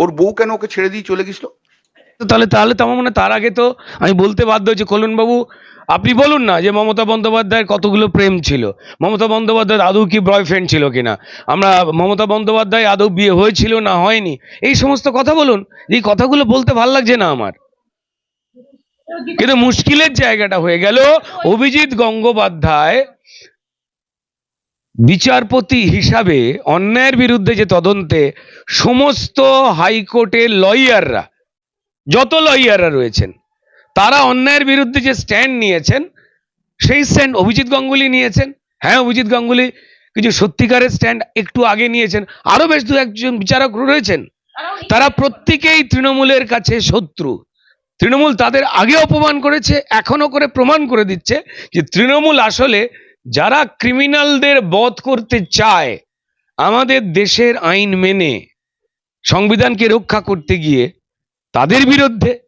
ওর বউ কেন ওকে ছেড়ে দিয়ে চলে গেছিল? তাহলে তাহলে তো আমার মনে তার আগে তো আমি বলতে বাধ্য হয়েছি কল্যাণবাবু আপনি বলুন না যে মমতা বন্দ্যোপাধ্যায়ের কতগুলো প্রেম ছিল। মমতা বন্দ্যোপাধ্যায়ের আদৌ কি বয়ফ্রেন্ড ছিল কিনা? আমরা মমতা বন্দ্যোপাধ্যায় আদৌ বিয়ে হয়েছিল না হয়নি? এই সমস্ত কথা বলুন এই কথাগুলো বলতে ভালো লাগছে না আমার। কিন্তু মুশকিলের জায়গাটা হয়ে গেল অভিজিৎ গঙ্গোপাধ্যায় বিচারপতি হিসাবে অন্যায়ের বিরুদ্ধে যে তদন্তে সমস্ত হাইকোর্টের লয়াররা, যত লয়াররা রয়েছেন, তারা অন্যায়ের বিরুদ্ধে যে স্ট্যান্ড নিয়েছেন, সেই স্ট্যান্ড অভিজিৎ গাঙ্গুলি নিয়েছেন। হ্যাঁ অভিজিৎ গাঙ্গুলি কিছু সত্যিকারের স্ট্যান্ড একটু আগে নিয়েছেন। আরও বেশ দু একজন বিচারক রয়েছেন। তারা প্রত্যেকেই তৃণমূলের কাছে শত্রু। তৃণমূল তাদের আগে অপমান করেছে এখনও করে প্রমাণ করে দিচ্ছে যে তৃণমূল আসলে যারা ক্রিমিনালদের বধ করতে চায় আমাদের দেশের আইন মেনে সংবিধানকে রক্ষা করতে গিয়ে তাদের বিরুদ্ধে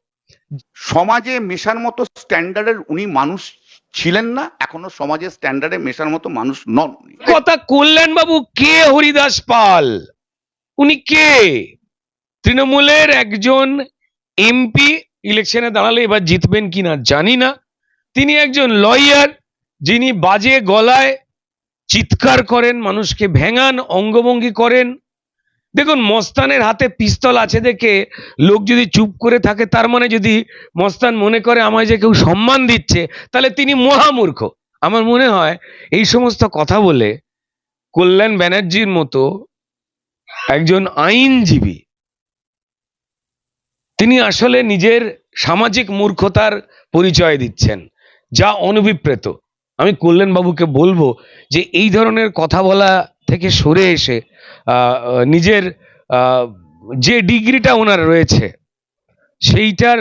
সমাজে মেশার মতো স্ট্যান্ডার্ডের উনি মানুষ ছিলেন না এখনও সমাজের স্ট্যান্ডার্ডে মেশার মতো মানুষ নন কথা কল্যাণ বাবু কে হরিদাস পাল? উনি কে? তৃণমূলের একজন এমপি ইলেকশনে দাঁড়ালে এবার জিতবেন কিনা জানি না। তিনি একজন লয়ার যিনি বাজে গলায় চিৎকার করেন, মানুষকে ভেঙান, অঙ্গভঙ্গি করেন। দেখুন, মস্তানের হাতে পিস্তল আছে দেখে লোক যদি চুপ করে থাকে, তার মানে যদি মস্তান মনে করে আমায় যে কেউ সম্মান দিচ্ছে, তাহলে তিনি মহামূর্খ। আমার মনে হয় এই সমস্ত কথা বলে কল্যাণ ব্যানার্জির মতো একজন আইনজীবী, তিনি আসলে নিজের সামাজিক মূর্খতার পরিচয় দিচ্ছেন, যা অনভিপ্রেত আমি কল্যাণ বাবুকে বলব যে এই ধরনের কথা বলা থেকে সরে এসে নিজের যে ডিগ্রিটা ওনার রয়েছে, সেইটার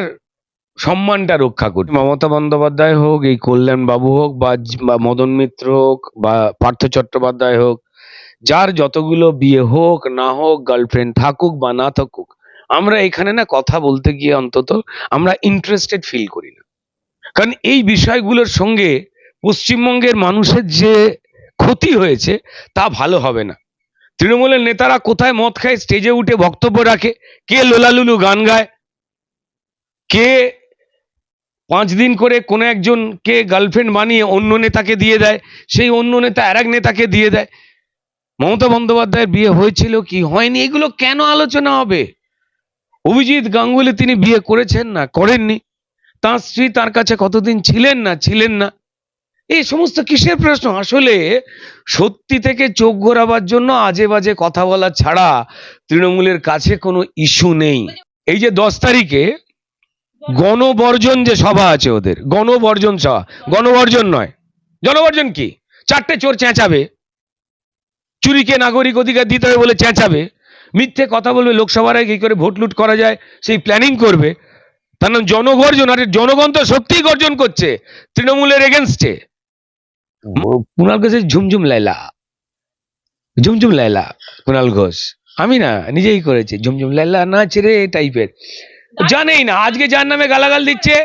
সম্মানটা রক্ষা করুন। মমতা বন্দ্যোপাধ্যায় হোক, এই কল্যাণ বাবু হোক, বা মদন মিত্র হোক, বা পার্থ চট্টোপাধ্যায় হোক, যার যতগুলো বিয়ে হোক, না হোক গার্লফ্রেন্ড থাকুক, বা না থাকুক, আমরা এখানে না কথা বলতে গিয়ে অন্তত আমরা ইন্টারেস্টেড ফিল করি না। কারণ এই বিষয়গুলোর সঙ্গে পশ্চিমবঙ্গের মানুষের যে ক্ষতি হয়েছে, তা ভালো হবে না। তৃণমূলের নেতারা কোথায় মদ খায় স্টেজে উঠে বক্তব্য রাখে, কে লোলালুলু গান গায়, কে পাঁচ দিন করে কোনো একজনকে গার্লফ্রেন্ড বানিয়ে অন্য নেতাকে দিয়ে দেয়, সেই অন্য নেতা আর নেতাকে দিয়ে দেয়। মমতা বন্দ্যোপাধ্যায়ের বিয়ে হয়েছিল কি হয়নি? এগুলো কেন আলোচনা হবে? অভিজিৎ গাঙ্গুলি তিনি বিয়ে করেছেন না, করেননি। তার স্ত্রী তার কাছে কতদিন ছিলেন না ছিলেন না। এই সমস্ত কিসের প্রশ্ন? আসলে সত্যি থেকে চোখ ঘোরাবার জন্য আজে বাজে কথা বলা ছাড়া তৃণমূলের কাছে কোনো ইস্যু নেই। এই যে দশ তারিখে গণবর্জন যে সভা আছে ওদের, গণবর্জন সভা, গণবর্জন নয়, জনবর্জন কি? চারটে চোর চেঁচাবে, চুরিকে নাগরিক অধিকার দিতে হবে বলে চেঁচাবে, মিথ্যে কথা বলবে, লোকসভার আগে কি করে ভোট লুট করা যায়, সেই প্ল্যানিং করবে। তার নাম জনগর্জন, আর জনগণ তো সত্যিই গর্জন করছে, তৃণমূলের এগেনস্টে কুণাল ঘোষের ঝুমঝুম লাইলা। ঝুমঝুম লাইলা কুণাল ঘোষ। আমি না, নিজেই করেছি। ঝুমঝুম লাইলা নাচ রে টাইপের। জানেই না, আজকে যার নামে গালাগাল দিচ্ছে,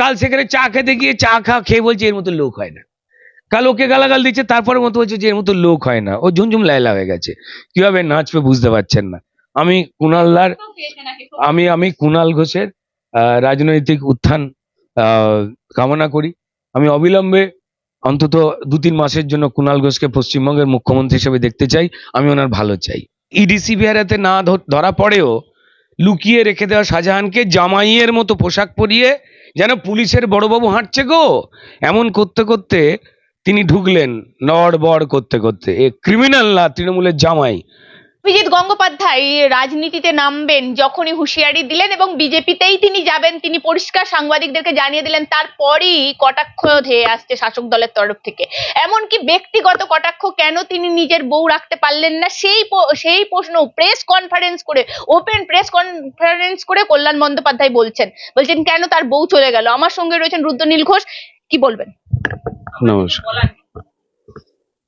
কাল সেখানে চা খেতে গিয়ে চা খা, খেয়ে বলছে এর মতো লোক হয় না। কাল ওকে গালাগাল দিচ্ছে তারপরে মতো বলছে যে এর মতো লোক হয় না। ও ঝুমঝুম লাইলা হয়ে গেছে। কীভাবে নাচবে বুঝতে পারছেন না। আমি কুণালদার আমি আমি কুণাল ঘোষের রাজনৈতিক উত্থান কামনা করি। আমি অবিলম্বে অন্তত দু তিন মাসের জন্য কুণাল ঘোষকে পশ্চিমবঙ্গের মুখ্যমন্ত্রী হিসেবে দেখতে চাই, আমি ওনার ভালো চাই। ইডিসি বিহারাতে না ধরা পড়েও লুকিয়ে রেখে দেওয়া শাহজাহানকে জামাইয়ের মতো পোশাক পরিয়ে যেন পুলিশের বড়বাবু হাঁটছে গো। এমন করতে করতে তিনি ঢুকলেন নড়বড় করতে করতে। এ ক্রিমিনাল না, তৃণমূলের জামাই। অভিজিৎ গঙ্গোপাধ্যায় রাজনীতিতে নামবেন যখনই হুঁশিয়ারি দিলেন এবং বিজেপিতেই তিনি যাবেন তিনি পরিষ্কার সাংবাদিকদেরকে জানিয়ে দিলেন তারপরই কটাক্ষ ধেয়ে আসছে শাসক দলের তরফ থেকে। এমনকি ব্যক্তিগত কটাক্ষ কেন তিনি নিজের বউ রাখতে পারলেন না সেই সেই প্রশ্ন প্রেস কনফারেন্স করে ওপেন প্রেস কনফারেন্স করে কল্যাণ বন্দ্যোপাধ্যায় বলছেন। বলছেন কেন তার বউ চলে গেল? আমার সঙ্গে রয়েছেন রুদ্রনীল ঘোষ। কি বলবেন? নমস্কার।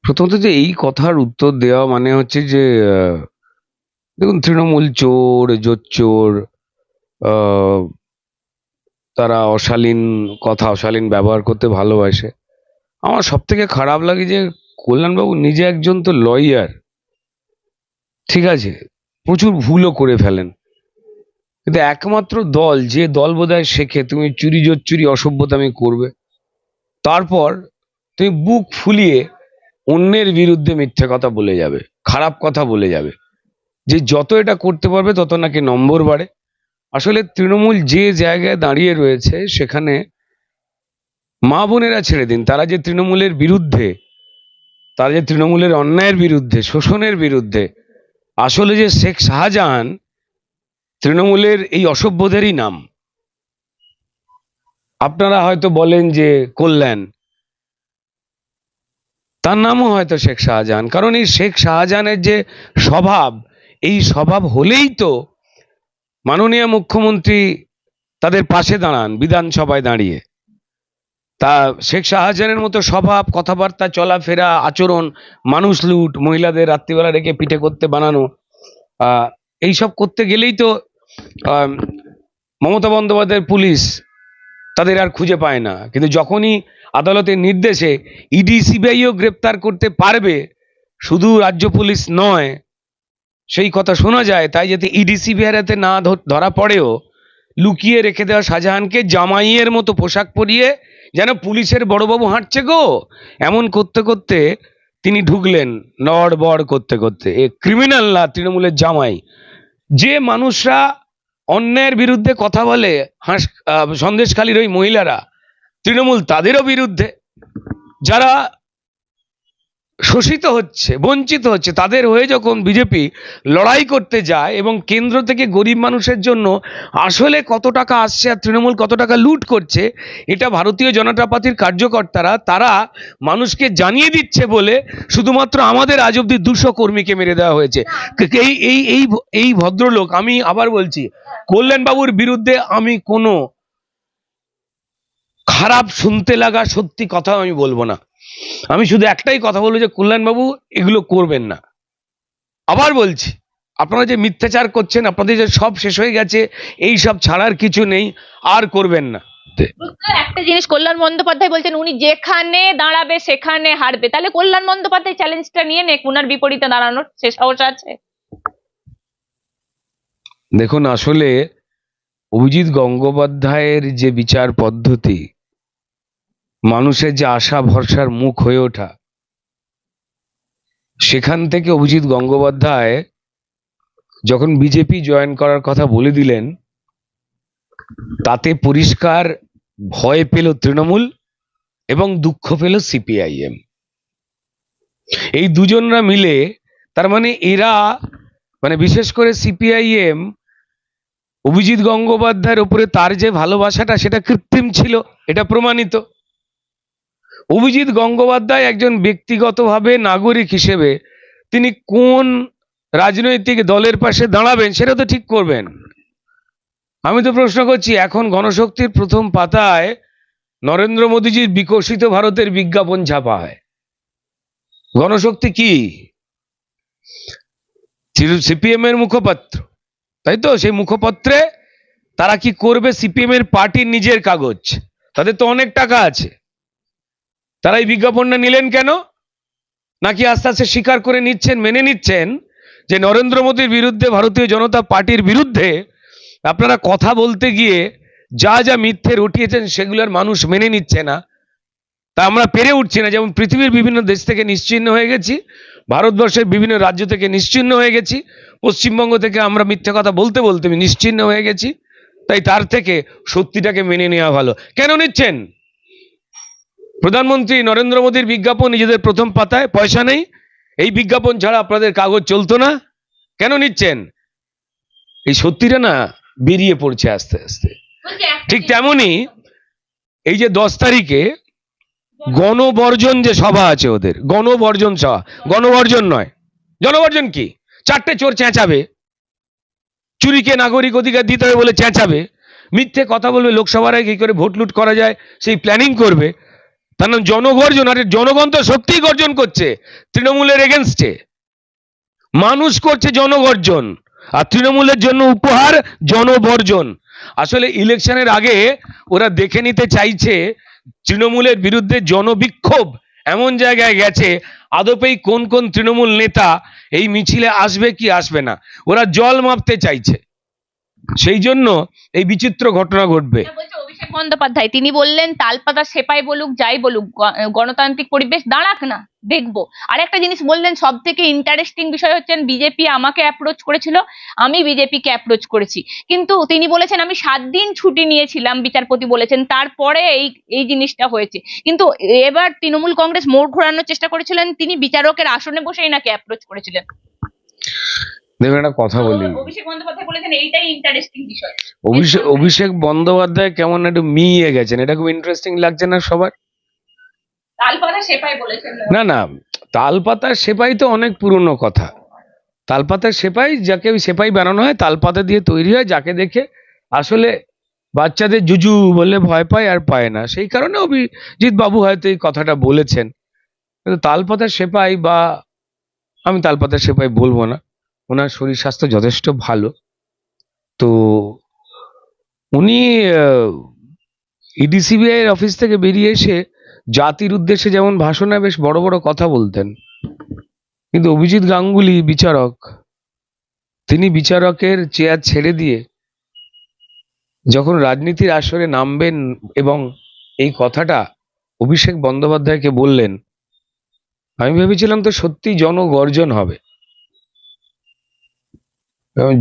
প্রথমত যে এই কথার উত্তর দেওয়া মানে হচ্ছে যে দেখুন তৃণমূল চোর জোচ্চোর তারা অশালীন কথা, অশালীন ব্যবহার করতে ভালোবাসে। আমার সব থেকে খারাপ লাগে যে কল্যাণবাবু নিজে একজন তো লয়ার ঠিক আছে, প্রচুর ভুলও করে ফেলেন। কিন্তু একমাত্র দল, যে দল বোধহয় শেখে, তুমি চুরি জোর চুরি অসভ্যতামি করবে। তারপর তুমি বুক ফুলিয়ে অন্যের বিরুদ্ধে মিথ্যে কথা বলে যাবে, খারাপ কথা বলে যাবে। যে যত এটা করতে পারবে, তত নাকি নম্বর বাড়ে। আসলে তৃণমূল যে জায়গায় দাঁড়িয়ে রয়েছে, সেখানে মা বোনেরা ছেড়ে দিন। তারা যে তৃণমূলের বিরুদ্ধে, তারা যে তৃণমূলের অন্যায়ের বিরুদ্ধে, শোষণের বিরুদ্ধে, আসলে যে শেখ শাহজাহান তৃণমূলের এই অসভ্যদেরই নাম। আপনারা হয়তো বলেন যে কল্যাণ তার নামও হয়তো শেখ শাহজাহান। কারণ এই শেখ শাহজাহানের যে স্বভাব, এই স্বভাব হলেই তো মাননীয় মুখ্যমন্ত্রী তাদের পাশে দাঁড়ান, বিধানসভায় দাঁড়িয়ে। তা শেখ শাহজাহানের মতো স্বভাব, কথাবার্তা, চলাফেরা, আচরণ, মানুষ লুট, মহিলাদের রাত্রিবেলা রেখে পিঠে করতে বানানো এইসব করতে গেলেই তো মমতা বন্দ্যোপাধ্যায়ের পুলিশ তাদের আর খুঁজে পায় না। কিন্তু যখনই আদালতের নির্দেশে ইডি সিবিআইও গ্রেপ্তার করতে পারবে, শুধু রাজ্য পুলিশ নয়। সেই কথা শোনা যায়, তাই যাতে ইডি হাতে না ধরা পড়েও, লুকিয়ে রেখে দেওয়া শাহজাহানকে জামাইয়ের মতো পোশাক পরিয়ে যেন পুলিশের বড়বাবু হাঁটছে গো। এমন করতে করতে তিনি ঢুকলেন নড় বড় করতে করতে। এ ক্রিমিনাল না, তৃণমূলের জামাই। যে মানুষরা অন্যায়ের বিরুদ্ধে কথা বলে, হাঁস সন্দেশখালীর ওই মহিলারা তৃণমূল তাদেরও বিরুদ্ধে, যারা শোষিত হচ্ছে, বঞ্চিত হচ্ছে, তাদের হয়ে যখন বিজেপি লড়াই করতে যায় এবং কেন্দ্র থেকে গরিব মানুষের জন্য আসলে কত টাকা আসছে আর তৃণমূল কত টাকা লুট করছে, এটা ভারতীয় জনতা পার্টির কার্যকর্তারা, তারা মানুষকে জানিয়ে দিচ্ছে বলে শুধুমাত্র আমাদের আজ অব্দি দুশো কর্মীকে মেরে দেওয়া হয়েছে। এই এই এই ভদ্রলোক, আমি আবার বলছি, কল্যাণবাবুর বিরুদ্ধে আমি কোনো খারাপ শুনতে লাগা সত্যি কথা আমি বলব না। আমি শুধু একটাই কথা বলব যে কল্যাণবাবু এগুলো করবেন না। আবার বলছি আপনারা যে মিথ্যাচার করছেন আপনাদের যে সব শেষ হয়ে গেছে এই সব ছাড়ার কিছু নেই আর করবেন না। একটা জিনিস কল্যাণ বন্দ্যোপাধ্যায় বলছেন উনি যেখানে দাঁড়াবে সেখানে হারবে। তাহলে কল্যাণ বন্দ্যোপাধ্যায় চ্যালেঞ্জটা নিয়ে নেক উনার বিপরীতে দাঁড়ানোর সে সাহস আছে। দেখুন আসলে অভিজিৎ গঙ্গোপাধ্যায়ের যে বিচার পদ্ধতি মানুষের যে আশা, ভরসার মুখ হয়ে ওঠা। সেখান থেকে অভিজিৎ গঙ্গোপাধ্যায় যখন বিজেপি জয়েন করার কথা বলে দিলেন, তাতে পরিষ্কার ভয় পেল তৃণমূল এবং দুঃখ পেল সিপিআইএম। এই দুজনরা মিলে, তার মানে এরা মানে বিশেষ করে সিপিআইএম, অভিজিৎ গঙ্গোপাধ্যায়ের উপরে তার যে ভালোবাসাটা, সেটা কৃত্রিম ছিল, এটা প্রমাণিত। অভিজিৎ গঙ্গোপাধ্যায় একজন ব্যক্তিগতভাবে নাগরিক হিসেবে তিনি কোন রাজনৈতিক দলের পাশে দাঁড়াবেন সেটা তো ঠিক করবেন। আমি তো প্রশ্ন করছি, এখন গণশক্তির প্রথম পাতায় নরেন্দ্র মোদীজির বিকশিত ভারতের বিজ্ঞাপন ছাপা হয়। গণশক্তি কি? সিপিএম এর মুখপাত্র। তাই তো? সেই মুখপত্রে তারা কি করবে? সিপিএম এর পার্টির নিজের কাগজ। তাদের তো অনেক টাকা আছে। তারা এই বিজ্ঞাপনটা নিলেন কেন? নাকি আস্তে আস্তে স্বীকার করে নিচ্ছেন, মেনে নিচ্ছেন যে নরেন্দ্র মোদীর বিরুদ্ধে ভারতীয় জনতা পার্টির বিরুদ্ধে আপনারা কথা বলতে গিয়ে যা যা মিথ্যে রটিয়েছেন সেগুলোর মানুষ মেনে নিচ্ছে না। তা আমরা পেরে উঠছি না, যেমন পৃথিবীর বিভিন্ন দেশ থেকে নিশ্চিহ্ন হয়ে গেছি, ভারতবর্ষের বিভিন্ন রাজ্য থেকে নিশ্চিহ্ন হয়ে গেছি, পশ্চিমবঙ্গ থেকে আমরা মিথ্যে কথা বলতে বলতে নিশ্চিহ্ন হয়ে গেছি। তাই তার থেকে সত্যিটাকে মেনে নেওয়া ভালো। কেন নিচ্ছেন? প্রধানমন্ত্রী নরেন্দ্র মোদীর বিজ্ঞাপন নিজেদের প্রথম পাতায় পয়সা নেই। এই বিজ্ঞাপন ছাড়া আপনাদের কাগজ চলতো না। কেন নিচ্ছেন? এই সত্যিটা না বেরিয়ে পড়ছে আস্তে আস্তে। ঠিক তেমনি এই যে দশ তারিখে গণবর্জন যে সভা আছে ওদের গণবর্জন সভা গণবর্জন নয় জনবর্জন কি? চারটে চোর চেঁচাবে চুরিকে নাগরিক অধিকার দিতে হবে বলে চেঁচাবে মিথ্যে কথা বলবে লোকসভার আগে কি করে ভোট লুট করা যায় সেই প্ল্যানিং করবে তার নাম জনগর্জন, আরে জনগণ তো সত্যিই গর্জন করছে, তৃণমূলের এগেনস্টে মানুষ করছে জনগর্জন, আর তৃণমূলের জন্য উপহার জনবর্জন। আসলে ইলেকশনের আগে ওরা দেখে নিতে চাইছে, তৃণমূলের বিরুদ্ধে জনবিক্ষোভ এমন জায়গায় গেছে, আদপেই কোন কোন তৃণমূল নেতা এই মিছিলে আসবে কি আসবে না, ওরা জল মাপতে চাইছে। সেই জন্য এই বিচিত্র ঘটনা ঘটবে। অভিষেক বন্দ্যোপাধ্যায়, তিনি বললেন, তালপাতা সেপাই বলুক, যাই বলুক গণতান্ত্রিক পরিবেশ দাঁড়াক না, দেখব। আর একটা জিনিস বললেন সব থেকে ইন্টারেস্টিং বিষয় হচ্ছেন, বিজেপি আমাকে অ্যাপ্রোচ করেছিল, আমি বিজেপিকে অ্যাপ্রোচ করেছি। কিন্তু তিনি বলেছেন, আমি সাত দিন ছুটি নিয়েছিলাম, বিচারপতি বলেছেন, তারপরে এই এই জিনিসটা হয়েছে। কিন্তু এবার তৃণমূল কংগ্রেস মোড় ঘোরানোর চেষ্টা করেছিলেন, তিনি বিচারকের আসনে বসেই নাকি অ্যাপ্রোচ করেছিলেন। দেখবেন একটা কথা বলি। অভিষেক বন্দ্যোপাধ্যায় কেমন একটু মিয়ে গেছেন এটা খুব ইন্টারেস্টিং লাগছে না সবার? তালপাতা সেপাই বলেছেন। না না তালপাতার সেপাই তো অনেক পুরনো কথা। তালপাতার সেপাই যাকে ওই সেপাই বানানো হয় তালপাতা দিয়ে তৈরি হয় যাকে দেখে আসলে বাচ্চাদের জুজু বলে ভয় পায় আর পায় না। সেই কারণে অভিজিৎ বাবু হয়তো এই কথাটা বলেছেন। কিন্তু তালপাতার সেপাই বা আমি তালপাতার সেপাই বলব না। ওনার শরীর স্বাস্থ্য যথেষ্ট ভালো। তো উনি ইডিসিবিআই এর অফিস থেকে বেরিয়ে এসে জাতির উদ্দেশ্যে যেমন ভাষণে বেশ বড় বড় কথা বলতেন। কিন্তু অভিজিৎ গাঙ্গুলি বিচারক, তিনি বিচারকের চেয়ার ছেড়ে দিয়ে যখন রাজনীতির আসরে নামবেন এবং এই কথাটা অভিষেক বন্দ্যোপাধ্যায়কে বললেন, আমি ভেবেছিলাম তো সত্যি জনগর্জন হবে।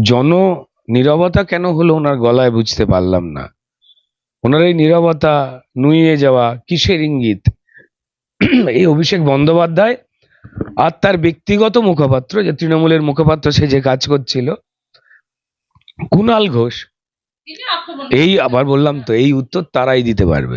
জন নীরবতা কেন হলো ওনার গলায় বুঝতে পারলাম না। ওনার এই নীরবতা নুইয়ে যাওয়া কিসের ইঙ্গিত? এই অভিষেক বন্দ্যোপাধ্যায় আর তার ব্যক্তিগত মুখপাত্র যে তৃণমূলের মুখপাত্র সে যে কাজ করছিল কুণাল ঘোষ এই আবার বললাম তো এই উত্তর তারাই দিতে পারবে।